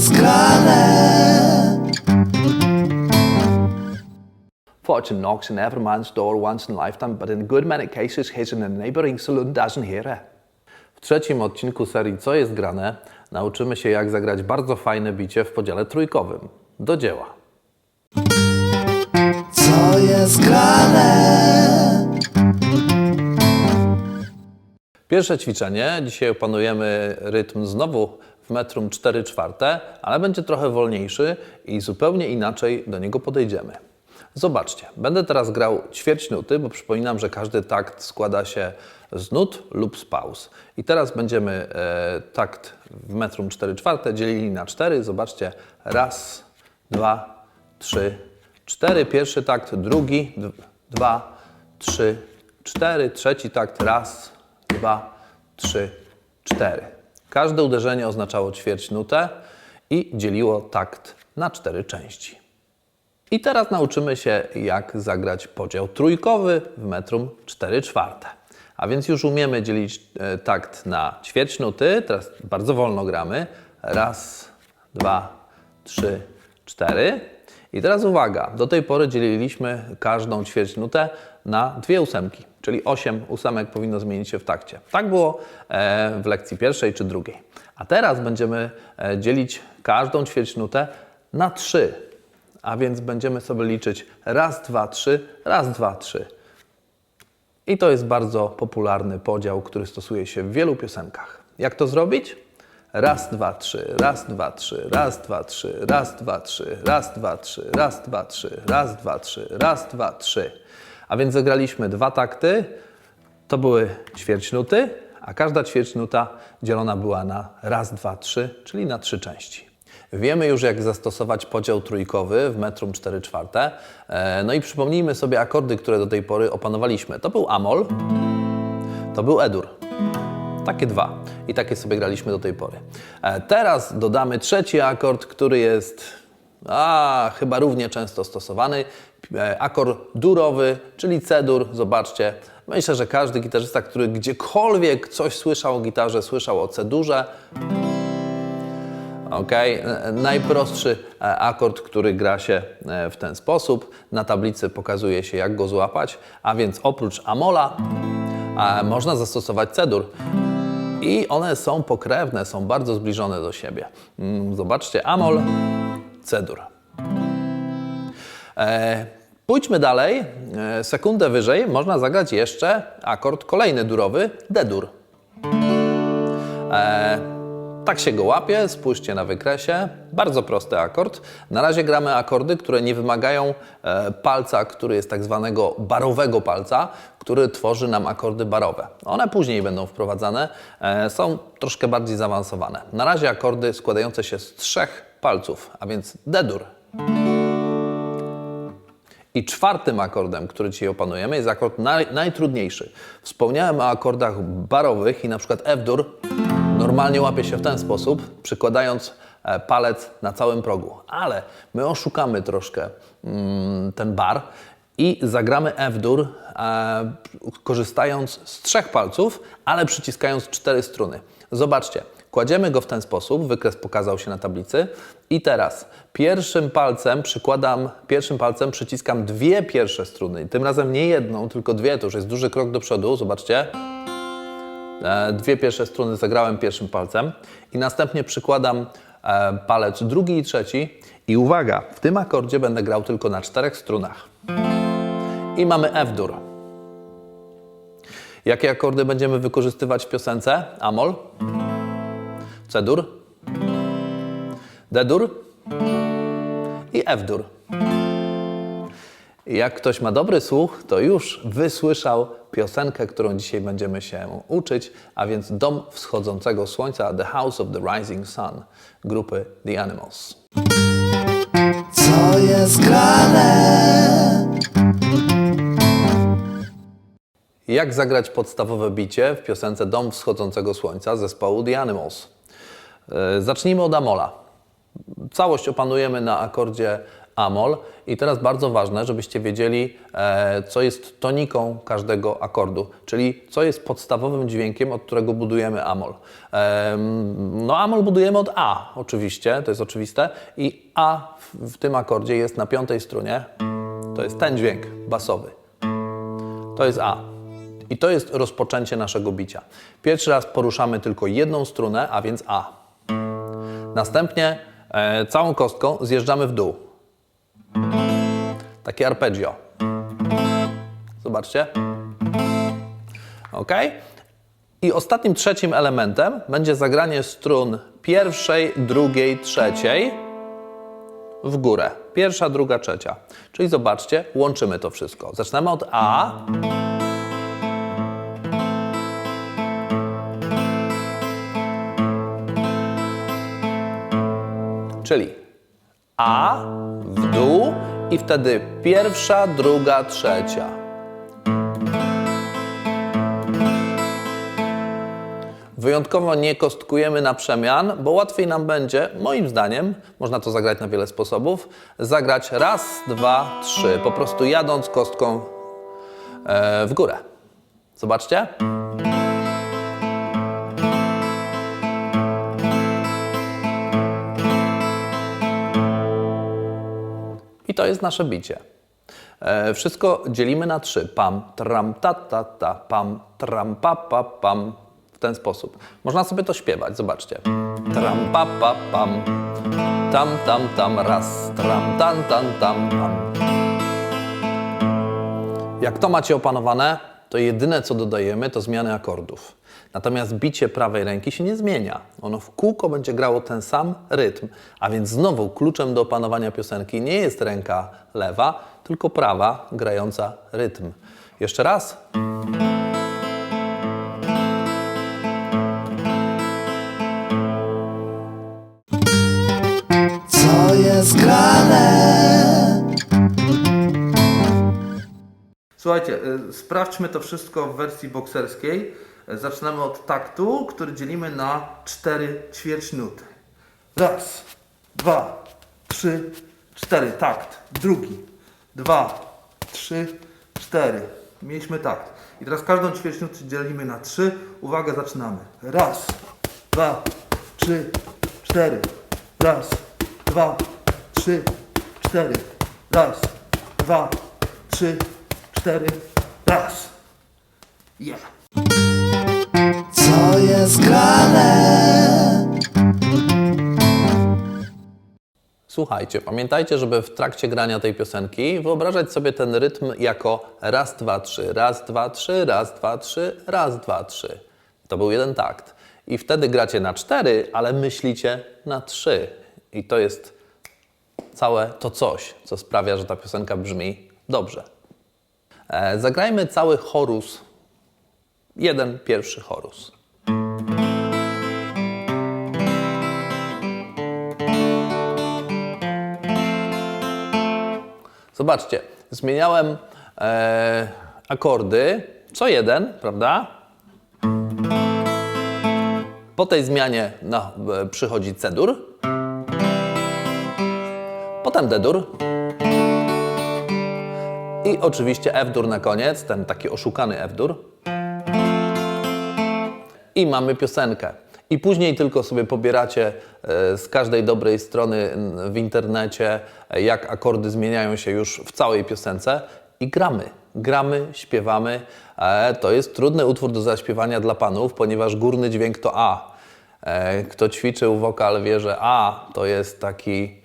jest grane? Fortune knocks in every man's door once in a lifetime, but in good many cases, his in a neighboring saloon doesn't hear it. W trzecim odcinku serii Co jest grane nauczymy się jak zagrać bardzo fajne bicie w podziale trójkowym. Do dzieła. Co jest grane? Pierwsze ćwiczenie. Dzisiaj opanujemy rytm znowu metrum 4 czwarte, ale będzie trochę wolniejszy i zupełnie inaczej do niego podejdziemy. Zobaczcie, będę teraz grał ćwierć nuty, bo przypominam, że każdy takt składa się z nut lub z pauz. I teraz będziemy e, takt w metrum 4 czwarte dzielili na 4. Zobaczcie, raz, dwa, trzy, cztery. Pierwszy takt, drugi, dwa, trzy, cztery. Trzeci takt, raz, dwa, trzy, cztery. Każde uderzenie oznaczało ćwierć nutę i dzieliło takt na cztery części. I teraz nauczymy się, jak zagrać podział trójkowy w metrum 4 czwarte. A więc już umiemy dzielić e, takt na ćwierć nuty. Teraz bardzo wolno gramy. Raz, dwa, trzy, cztery. I teraz uwaga, do tej pory dzieliliśmy każdą ćwierć nutę na dwie ósemki, czyli osiem ósemek powinno zmienić się w takcie. Tak było e, w lekcji pierwszej czy drugiej. A teraz będziemy e, dzielić każdą ćwierć nutę na trzy. A więc będziemy sobie liczyć raz, dwa, trzy, raz, dwa, trzy. I to jest bardzo popularny podział, który stosuje się w wielu piosenkach. Jak to zrobić? Raz, dwa, trzy, raz, dwa, trzy, raz, dwa, trzy, raz, dwa, trzy, raz, dwa, trzy, raz, dwa, trzy, raz, dwa, trzy, raz, dwa, trzy. A więc zagraliśmy dwa takty. To były ćwierćnuty, a każda ćwierćnuta dzielona była na raz, dwa, trzy, czyli na trzy części. Wiemy już, jak zastosować podział trójkowy w metrum 4 czwarte. E, No i przypomnijmy sobie akordy, które do tej pory opanowaliśmy. To był Amol, to był Edur. Takie dwa. I takie sobie graliśmy do tej pory. E, Teraz dodamy trzeci akord, który jest a, chyba równie często stosowany. E, Akord durowy, czyli C-dur. Zobaczcie. Myślę, że każdy gitarzysta, który gdziekolwiek coś słyszał o gitarze, słyszał o C-durze. Ok, najprostszy e, akord, który gra się e, w ten sposób. Na tablicy pokazuje się, jak go złapać, a więc oprócz amola e, można zastosować cedur. I one są pokrewne, są bardzo zbliżone do siebie. Mm, Zobaczcie, amol, cedur. E, pójdźmy dalej. E, sekundę wyżej można zagrać jeszcze akord kolejny durowy, D-dur. Tak się go łapie, spójrzcie na wykresie. Bardzo prosty akord. Na razie gramy akordy, które nie wymagają e, palca, który jest tak zwanego barowego palca, który tworzy nam akordy barowe. One później będą wprowadzane, e, są troszkę bardziej zaawansowane. Na razie akordy składające się z trzech palców, a więc D-dur. I czwartym akordem, który dzisiaj opanujemy, jest akord naj, najtrudniejszy. Wspomniałem o akordach barowych i na przykład F-dur normalnie łapie się w ten sposób, przykładając e, palec na całym progu. Ale my oszukamy troszkę mm, ten bar i zagramy F-dur, e, korzystając z trzech palców, ale przyciskając cztery struny. Zobaczcie, kładziemy go w ten sposób, wykres pokazał się na tablicy i teraz pierwszym palcem przykładam, pierwszym palcem przyciskam dwie pierwsze struny. Tym razem nie jedną, tylko dwie, to już jest duży krok do przodu, zobaczcie. E, Dwie pierwsze struny zagrałem pierwszym palcem i następnie przykładam e, palec drugi i trzeci i uwaga, w tym akordzie będę grał tylko na czterech strunach. I mamy F-dur. Jakie akordy będziemy wykorzystywać w piosence? Amol, C-dur, D-dur i F-dur. Jak ktoś ma dobry słuch, to już wysłyszał piosenkę, którą dzisiaj będziemy się uczyć, a więc Dom Wschodzącego Słońca, The House of the Rising Sun, grupy The Animals. Co jest grane? Jak zagrać podstawowe bicie w piosence Dom Wschodzącego Słońca zespołu The Animals? E, Zacznijmy od Amola. Całość opanujemy na akordzie Amol. I teraz bardzo ważne, żebyście wiedzieli, e, co jest toniką każdego akordu, czyli co jest podstawowym dźwiękiem, od którego budujemy Amol. Em, no Amol budujemy od A oczywiście, to jest oczywiste i A w tym akordzie jest na piątej strunie, to jest ten dźwięk basowy. To jest A. I to jest rozpoczęcie naszego bicia. Pierwszy raz poruszamy tylko jedną strunę, a więc A. Następnie e, całą kostką zjeżdżamy w dół. Takie arpeggio. Zobaczcie. Ok? I ostatnim, trzecim elementem będzie zagranie strun pierwszej, drugiej, trzeciej w górę. Pierwsza, druga, trzecia. Czyli zobaczcie, łączymy to wszystko. Zaczynamy od A. Czyli A w dół i wtedy pierwsza, druga, trzecia. Wyjątkowo nie kostkujemy na przemian, bo łatwiej nam będzie, moim zdaniem, można to zagrać na wiele sposobów, zagrać raz, dwa, trzy, po prostu jadąc kostką e, w górę. Zobaczcie. I to jest nasze bicie. E, wszystko dzielimy na trzy. Pam, tram, ta, ta, ta, pam, tram, pa, pa, pam. W ten sposób. Można sobie to śpiewać, zobaczcie. Tram, pa, pa, pam, tam, tam, tam, raz, tram, tam, tam, tam, pam. Jak to macie opanowane, to jedyne co dodajemy to zmiany akordów. Natomiast bicie prawej ręki się nie zmienia. Ono w kółko będzie grało ten sam rytm. A więc znowu kluczem do opanowania piosenki nie jest ręka lewa, tylko prawa grająca rytm. Jeszcze raz. Słuchajcie, y, sprawdźmy to wszystko w wersji bokserskiej. Y, Zaczynamy od taktu, który dzielimy na cztery ćwierćnuty. Raz, dwa, trzy, cztery. Takt. Drugi. Dwa, trzy, cztery. Mieliśmy takt. I teraz każdą ćwierćnutę dzielimy na trzy. Uwaga, zaczynamy. Raz, dwa, trzy, cztery. Raz, dwa, trzy, cztery. Raz, dwa, trzy, cztery. Raz. Yeah. Co jest grane? Słuchajcie, pamiętajcie, żeby w trakcie grania tej piosenki wyobrażać sobie ten rytm jako raz, dwa, trzy, raz, dwa, trzy, raz, dwa, trzy, raz, dwa, trzy. To był jeden takt. I wtedy gracie na cztery, ale myślicie na trzy. I to jest całe to coś, co sprawia, że ta piosenka brzmi dobrze. E, zagrajmy cały chorus, jeden pierwszy chorus. Zobaczcie, zmieniałem e, akordy, co jeden, prawda? Po tej zmianie no, e, przychodzi C-dur, potem D-dur i oczywiście F-dur na koniec, ten taki oszukany F-dur. I mamy piosenkę. I później tylko sobie pobieracie e, z każdej dobrej strony w internecie, e, jak akordy zmieniają się już w całej piosence i gramy. Gramy, śpiewamy. E, To jest trudny utwór do zaśpiewania dla panów, ponieważ górny dźwięk to A. Kto ćwiczył wokal wie, że A to jest taki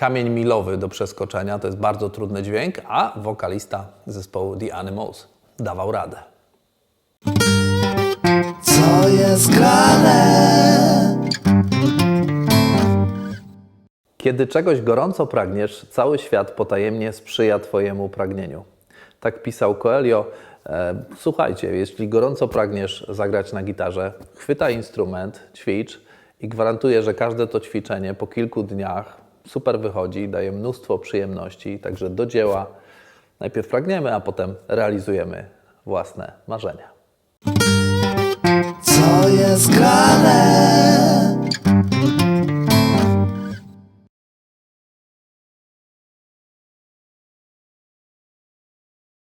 kamień milowy do przeskoczenia, to jest bardzo trudny dźwięk, a wokalista zespołu The Animals dawał radę. Co jest grane? Kiedy czegoś gorąco pragniesz, cały świat potajemnie sprzyja Twojemu pragnieniu. Tak pisał Coelho. E, słuchajcie, jeśli gorąco pragniesz zagrać na gitarze, chwytaj instrument, ćwicz i gwarantuję, że każde to ćwiczenie po kilku dniach super wychodzi, daje mnóstwo przyjemności, także do dzieła. Najpierw pragniemy, a potem realizujemy własne marzenia. Co jest grane?